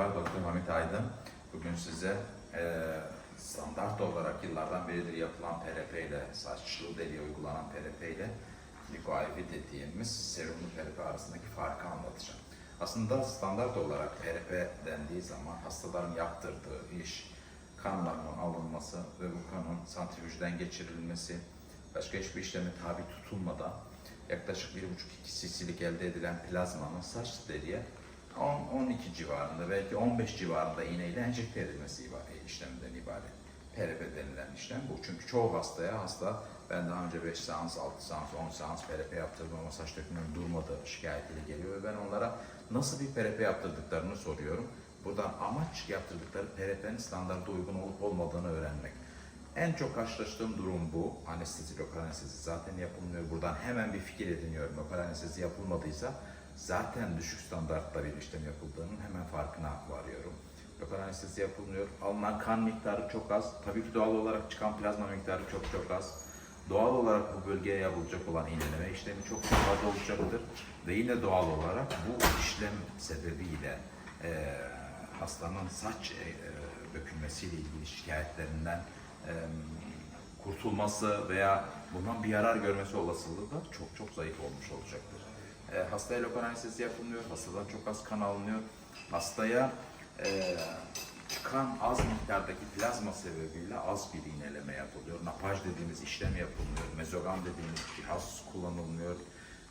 Merhaba, Doktor Hamit Aydın. Bugün size e, standart olarak yıllardan beridir yapılan PRP ile, saçlı deliğe uygulanan PRP ile Licoiv dediğimiz serumlu PRP arasındaki farkı anlatacağım. Aslında standart olarak PRP dendiği zaman hastaların yaptırdığı iş, kanlarının alınması ve bu kanın santrifüjden geçirilmesi, başka hiçbir işleme tabi tutulmadan yaklaşık 1,5-2 cc'lik elde edilen plazmanın saç deriye 10-12 civarında belki 15 civarında iğneyle enjekte edilmesi işleminden ibaret. PRP denilen işlem bu. Çünkü çoğu hastaya hasta ben daha önce 5 seans, 6 seans, 10 seans PRP yaptırdım ama saç dökümünün durmadı şikayetiyle geliyor ve ben onlara nasıl bir PRP yaptırdıklarını soruyorum. Buradan amaç yaptırdıkları PRP'nin standarda uygun olup olmadığını öğrenmek. En çok karşılaştığım durum bu. Anestezi, lokal anestezi zaten yapılmıyor. Buradan hemen bir fikir ediniyorum. Lokal anestezi yapılmadıysa zaten düşük standartta bir işlem yapıldığının hemen farkına varıyorum. Lokal anestezi yapılmıyor. Alınan kan miktarı çok az. Tabii ki doğal olarak çıkan plazma miktarı çok çok az. Doğal olarak bu bölgeye yapılacak olan iğneleme işlemi çok çok fazla olacaktır. Ve yine doğal olarak bu işlem sebebiyle e, hastanın saç e, dökülmesiyle ilgili şikayetlerinden e, kurtulması veya bundan bir yarar görmesi olasılığı da çok çok zayıf olmuş olacaktır. E, hastaya lokal anestezi yapılmıyor, hastadan çok az kan alınıyor. Hastaya e, çıkan az miktardaki plazma sebebiyle az bir iğneleme yapılıyor. Napaj dediğimiz işlem yapılmıyor. Mezogam dediğimiz cihaz kullanılmıyor.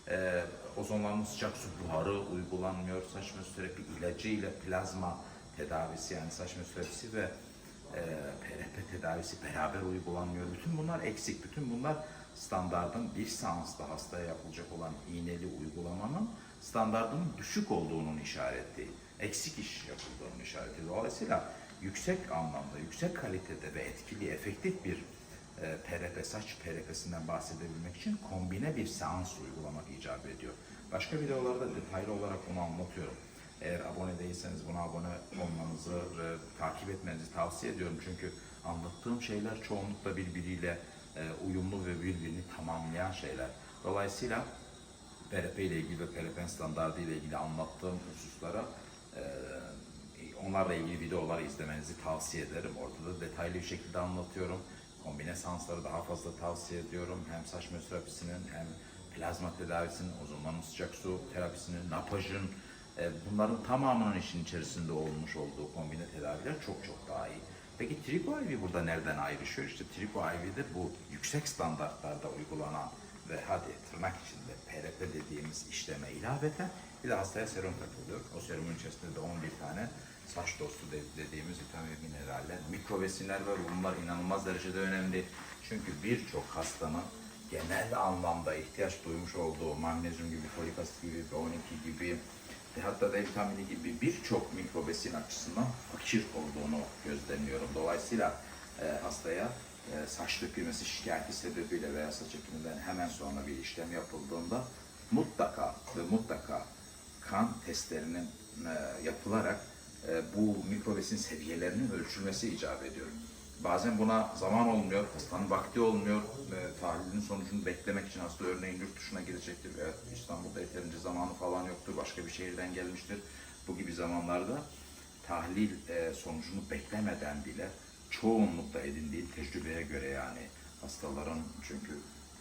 E, ozonlanmış sıcak su buharı uygulanmıyor. Saç mezoterapi ilacı ile plazma tedavisi yani saç mezoterapi ve e, PRP tedavisi beraber uygulanmıyor. Bütün bunlar eksik. Bütün bunlar standardın bir seansta hastaya yapılacak olan iğneli uygulamanın standardının düşük olduğunun işareti. Eksik iş yapıldığının işareti. Dolayısıyla yüksek anlamda, yüksek kalitede ve etkili, efektif bir e, PRP, saç PRP'sinden bahsedebilmek için kombine bir seans uygulamak icap ediyor. Başka videolarda detaylı olarak bunu anlatıyorum. Eğer abone değilseniz buna abone olmanızı ve takip etmenizi tavsiye ediyorum. Çünkü anlattığım şeyler çoğunlukla birbiriyle e, uyumlu ve birbirini tamamlayan şeyler. Dolayısıyla PRP ile ilgili ve PRP standardı ile ilgili anlattığım hususlara e, onlarla ilgili videolar izlemenizi tavsiye ederim. Orada da detaylı bir şekilde anlatıyorum. Kombine seansları daha fazla tavsiye ediyorum. Hem saç mezoterapisinin hem plazma tedavisinin, ozonlanmış sıcak su terapisinin, napajın, e, bunların tamamının işin içerisinde olmuş olduğu kombine tedaviler çok çok daha iyi. Peki Trigo IV burada nereden ayrışıyor? İşte Trigo IV'de bu yüksek standartlarda uygulanan ve hadi tırnak içinde PRP dediğimiz işleme ilaveten bir de hastaya serum takılıyor. O serumun içerisinde de 11 tane saç dostu de- dediğimiz vitamin ve mineraller, mikrobesinler var. Bunlar inanılmaz derecede önemli. Çünkü birçok hastanın genel anlamda ihtiyaç duymuş olduğu magnezyum gibi, folik asit gibi, B12 gibi, ve hatta D vitamini gibi birçok mikrobesin açısından fakir olduğunu gözlemliyorum. Dolayısıyla e, hastaya e, saç dökülmesi şikayeti sebebiyle veya saç ekiminden hemen sonra bir işlem yapıldığında mutlaka ve mutlaka kan testlerinin e, yapılarak e, bu mikrobesin seviyelerinin ölçülmesi icap ediyor. Bazen buna zaman olmuyor, hastanın vakti olmuyor. E, tahlilin sonucunu beklemek için hasta örneğin yurt dışına gidecektir veya İstanbul'da yeterince zamanı falan yoktur, başka bir şehirden gelmiştir. Bu gibi zamanlarda tahlil e, sonucunu beklemeden bile çoğunlukla edindiği tecrübeye göre yani hastaların çünkü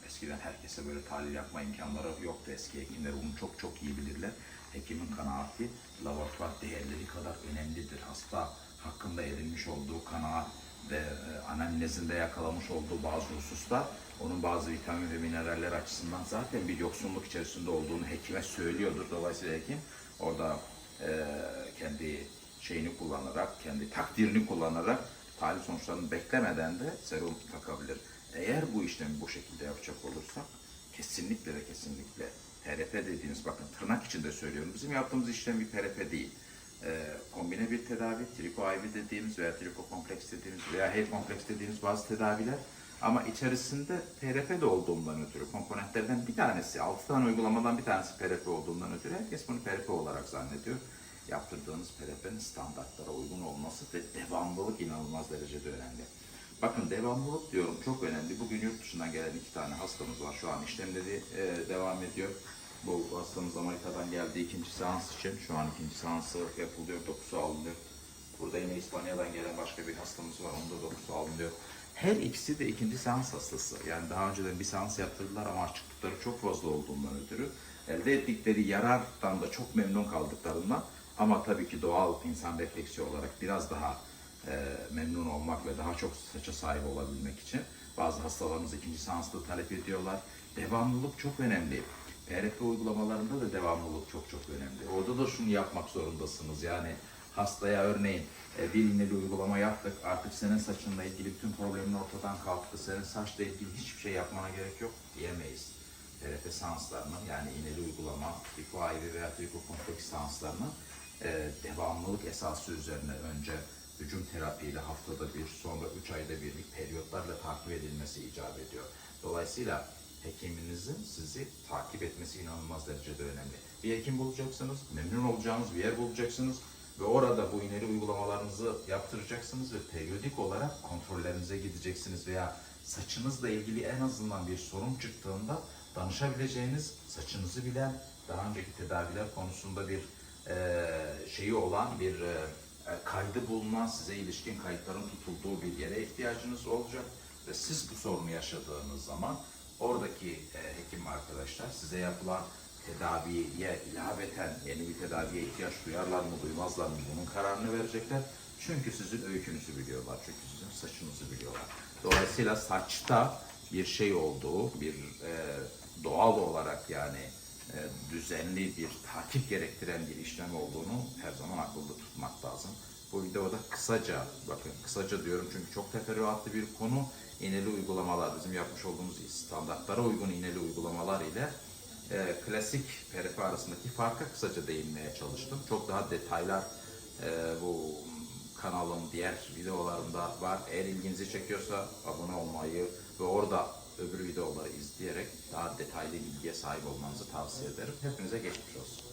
eskiden herkese böyle tahlil yapma imkanları yoktu eski hekimler bunu çok çok iyi bilirler. Hekimin kanaati laboratuvar değerleri kadar önemlidir. Hasta hakkında edinmiş olduğu kanaat ve anamnezinde yakalamış olduğu bazı hususlar onun bazı vitamin ve mineraller açısından zaten bir yoksunluk içerisinde olduğunu hekime söylüyordur. Dolayısıyla hekim orada e, kendi şeyini kullanarak, kendi takdirini kullanarak tahlil sonuçlarını beklemeden de serum takabilir. Eğer bu işlemi bu şekilde yapacak olursak kesinlikle ve kesinlikle PRP dediğimiz bakın tırnak içinde söylüyorum. Bizim yaptığımız işlem bir PRP değil. Ee, kombine bir tedavi, triko IV dediğimiz veya triko kompleks dediğimiz veya head kompleks dediğimiz bazı tedaviler ama içerisinde PRP de olduğundan ötürü komponentlerden bir tanesi, 6 tane uygulamadan bir tanesi PRP olduğundan ötürü herkes bunu PRP olarak zannediyor. Yaptırdığınız PRP'nin standartlara uygun olması ve devamlılık inanılmaz derecede önemli. Bakın devamlılık diyorum çok önemli. Bugün yurt dışından gelen iki tane hastamız var. Şu an işlemleri e, devam ediyor. Bu hastamız Amerika'dan geldi ikinci seans için. Şu an ikinci seansı yapılıyor, dokusu alınıyor. Burada yine İspanya'dan gelen başka bir hastamız var, onun da dokusu alınıyor. Her ikisi de ikinci seans hastası. Yani daha önceden bir seans yaptırdılar ama açıklıkları çok fazla olduğundan ötürü elde ettikleri yarardan da çok memnun kaldıklarından ama tabii ki doğal insan refleksi olarak biraz daha e, memnun olmak ve daha çok saça sahip olabilmek için bazı hastalarımız ikinci seansta talep ediyorlar. Devamlılık çok önemli. PRP uygulamalarında da devamlılık çok çok önemli. Orada da şunu yapmak zorundasınız. Yani hastaya örneğin e, bir iğneli uygulama yaptık. Artık senin saçınla ilgili tüm problemin ortadan kalktı. Senin saçla ilgili hiçbir şey yapmana gerek yok diyemeyiz. PRP seanslarının yani iğneli uygulama, Trico IV veya Trico kompleks seanslarının e, devamlılık esası üzerine önce hücum terapiyle haftada bir, sonra 3 ayda birlik periyotlarla takip edilmesi icap ediyor. Dolayısıyla hekiminizin sizi takip etmesi inanılmaz derecede önemli. Bir hekim bulacaksınız, memnun olacağınız bir yer bulacaksınız ve orada bu iğneli uygulamalarınızı yaptıracaksınız ve periyodik olarak kontrollerinize gideceksiniz veya saçınızla ilgili en azından bir sorun çıktığında danışabileceğiniz, saçınızı bilen, daha önceki tedaviler konusunda bir eee, şeyi olan bir eee, kaydı bulunan, size ilişkin kayıtların tutulduğu bir yere ihtiyacınız olacak ve siz bu sorunu yaşadığınız zaman oradaki e, hekim arkadaşlar size yapılan tedaviye ilaveten yeni bir tedaviye ihtiyaç duyarlar mı duymazlar mı bunun kararını verecekler. Çünkü sizin öykünüzü biliyorlar, çünkü sizin saçınızı biliyorlar. Dolayısıyla saçta bir şey olduğu, bir e, doğal olarak yani e, düzenli bir takip gerektiren bir işlem olduğunu her zaman akılda tutmak lazım. Bu videoda kısaca, bakın kısaca diyorum çünkü çok teferruatlı bir konu. İğneli uygulamalar, bizim yapmış olduğumuz standartlara uygun iğneli uygulamalar ile e, klasik PRP arasındaki farka kısaca değinmeye çalıştım. Çok daha detaylar e, bu kanalın diğer videolarında var. Eğer ilginizi çekiyorsa abone olmayı ve orada öbür videoları izleyerek daha detaylı bilgiye sahip olmanızı tavsiye ederim. Hepinize geçmiş olsun.